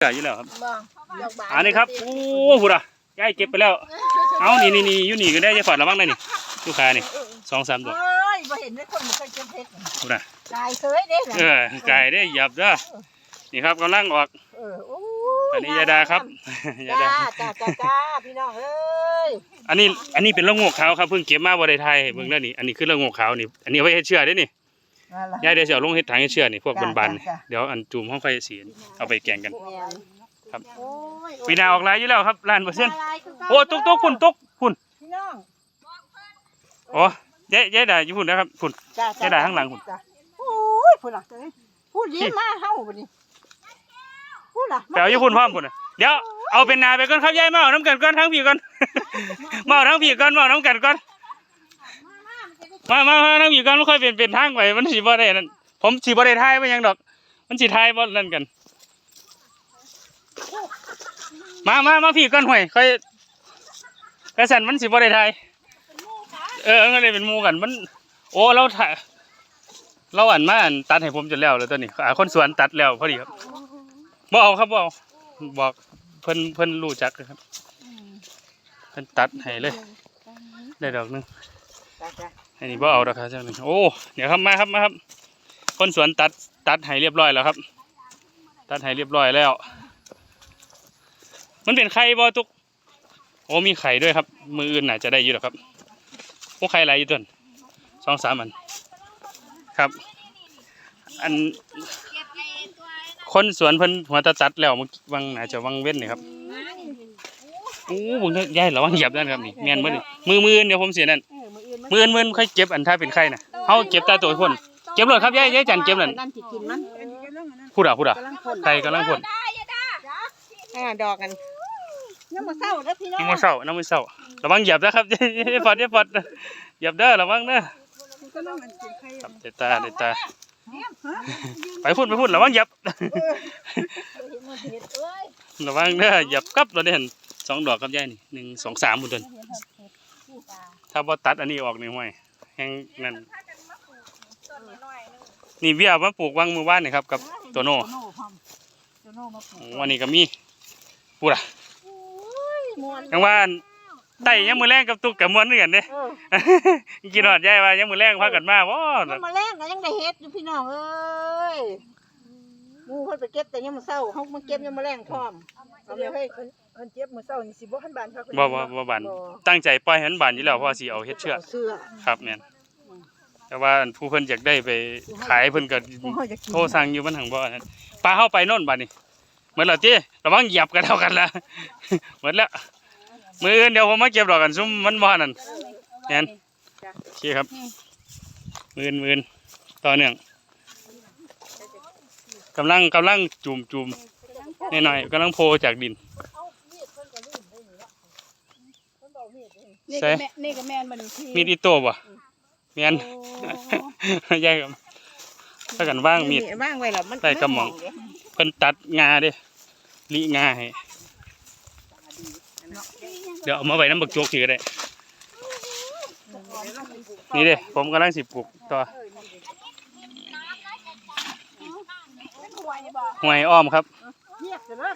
เชื่ออยู่แล้วครับบ่ดอกบานอันนี้ครับโอ้พูดอะยายเก็บไปแล้ว เอานี่นี่นี่อยู่นี่ก็ได้จะฝอดระวังได้นี่ลูกค้านี่สองสามดอกเอ้ยบ่เห็นได้คนบ่เคยเก็บเพชรพูดอะกายเคยเด้ล่ะเออไก่ได้หยับเด้อนี่ครับกำลังออกเออโอ้อันนี้ยาดาครับยาจ้าดาจ้าจ้าจ้าพี่น้องเอ้ยอันนี้อันนี้เป็นละโงกขาวครับเพิ่งเก็บมาบ่ได้ไทยเบิ่งแล้วนี่อันนี้คือละโงกขาวนี่อันนี้เอาไว้ให้เชื่อได้นี่ นั่นล่ะ ยายเดี๋ยวจะเอาลงเฮ็ดถังให้เชื่อนี่พวกจ้ะบานๆนี่จ้ะ เดี๋ยวอันจุ่มห้องไฟสีเอาไปแกงกันแม่นครับโอ้ยปีหนาออกหลายอยู่แล้วครับล้านเปอร์เซ็นต์ลายคือเก่าโอ้ตุกตุกพุ่นตุกพุ่นพี่น้องโอ้ยายยายได้อยู่พุ่นนะครับพุ่น จ้าจะได้ข้างหลังพุ่น จ้ะโอ้ยพุ่นล่ะเอ้ยพูดยิ้มมาเฮาบัดนี้พูดล่ะไปเอาอยู่พุ่นพร้อมพุ่นน่ะเดี๋ยวเอาเป็นนาไปก่อนครับยายมาเอาน้ำกันก่อนทั้งพี่ก่อนมาเอาทั้งพี่ก่อนมาเอาน้ำกันก่อน มามามาทั้งพี่ก่อนมันค่อยเป็นเป็นทางไปมันสิบ่ได้นั่นผมสิบ่ได้ทายไปยังดอก มันสิทายบ่นั่นกัน มามามาพี่ก่อนห่วยค่อยกระสันมันสิบ่ได้ทายเออก็เลยเป็นหมู่กันมัน โอ้เราถ่ายเราอันมาอันตัดให้ผมจนแล้วเลยตัวนี้อ่าคนสวนตัดแล้วพอดีครับบ่เอาครับบ่เอาบอกเพิ่นเพิ่นรู้จักครับเพิ่นตัดให้เลย ได้ดอกหนึงจ้าจ้า อันนี้บ่เอาดอกครับเจ้าหนึ่งโอ้เดี๋ยวครับมาครับมาครับ คนสวนตัดตัดให้เรียบร้อยแล้วครับ ตัดให้เรียบร้อยแล้ว มันเป็นไข่บ่ตุกโอ้มีไข่ด้วยครับ มืออื่นน่าจะได้อยู่หรอกครับโอ้ไข่หลายอยู่ต้นสองสามอันครับ อันคนสวนเพิ่นหัวตะตัดแล้วเมื่อกี้วังอาจจะวังเว้นนี่ครับโอ้บุญยายระวังเหยียบนั่นครับนี่แม่นเบิ่นี่มือมืออื่นเดี๋ยวผมเสียนั่นเออ มื้ออื่นมันมืออื่นมืออื่นค่อยเก็บอันถ้าเป็นไข่น่ะเฮาเก็บตาตัวพ่นเก็บเลยครับยายยายจันเก็บนั่นนั่นสิกินมันพูดอะพูดอะกำลังพ่นไข่กำลังพ่นอ่าดอกกันยังมาเศร้าเด้อพี่น้องน้ำมือเศร้าน้ำมือเศร้าระวังเหยียบนะครับอย่าฟอดอย่าฟอดเหยียบเด้อระวังเด้อครับเด็ดตาเด็ดตา ไปพูดไปพูดระวังเหยียบระวังเด้อเหยียบกับเราได้เห็นสองดอกครับยายนี่หนึ่งสองสามบุญเดิน ถ้าบ่ตัดอันนี้ออกนี่ห้วยแห้งนั่นนี่เบี้ยมาปลูกวางมือว่านนี่ครับ กับตัวโน่ตัวโน่มาปลูโอ้กวันนี้ก็มีพูดอะม่วนยังว่าไต่ยังมือแรงกับตุกกับมวนเหมือนกันเด้เออกินหอดยายว่ายังมือแรงพากันมาว้ายังมาแรงก็ยังได้เฮ็ดอยู่พี่น้องเอ้ยห มูเพิ่นไปเก็บแต่ยังมาเศร้าเฮามาเก็บยังมาแรงพร้อมเอาเลยเฮ้ยเพิ่นเจ็บมื้อเช้านี่สิบ่ทันบานเขาก็บ่บ่บ่บานตั้งใจปล่อยให้มันบานอยู่แล้วเพราะว่าสิเอาเฮ็ดเชือกเสื้อครับแม่นแต่ว่าผู้เพิ่นอยากได้ไปขายเพิ่นก็พวกเฮาอยากกินโทรสั่งอยู่มันหังบ่นั่นปลาเข้าไปโน่นบัดนี้เหมือนแล้วติระวังเหยียบกันเท่ากันละเหมือนแล้วมื้ออื่นเดี๋ยวผมมาเก็บดอกกันซุมมันบ่นั่นแม่นโอเคครับมื้ออื่นมื้ออื่นต่อเนื่อง กำลังกำลังจุ่มจุ่มหน่อยๆกำลังโผล่จากดินนี่ใส่ก็แม่นี่ก็แม่นบ่นี่ที่มีดอิโต้บ่แม่นยายครับถ้ากันว่างมีดว่างไว้แล้วมันได้กระหม่อมเพิ่นตัดงาเด้ลิงาให้เดี๋ยวเอามาไว้น้ำบักโจกทีก็ได้นี่เด้ผมกำลังสิปลูกต่อ หวยอ้อมครับ เงียบเด้อ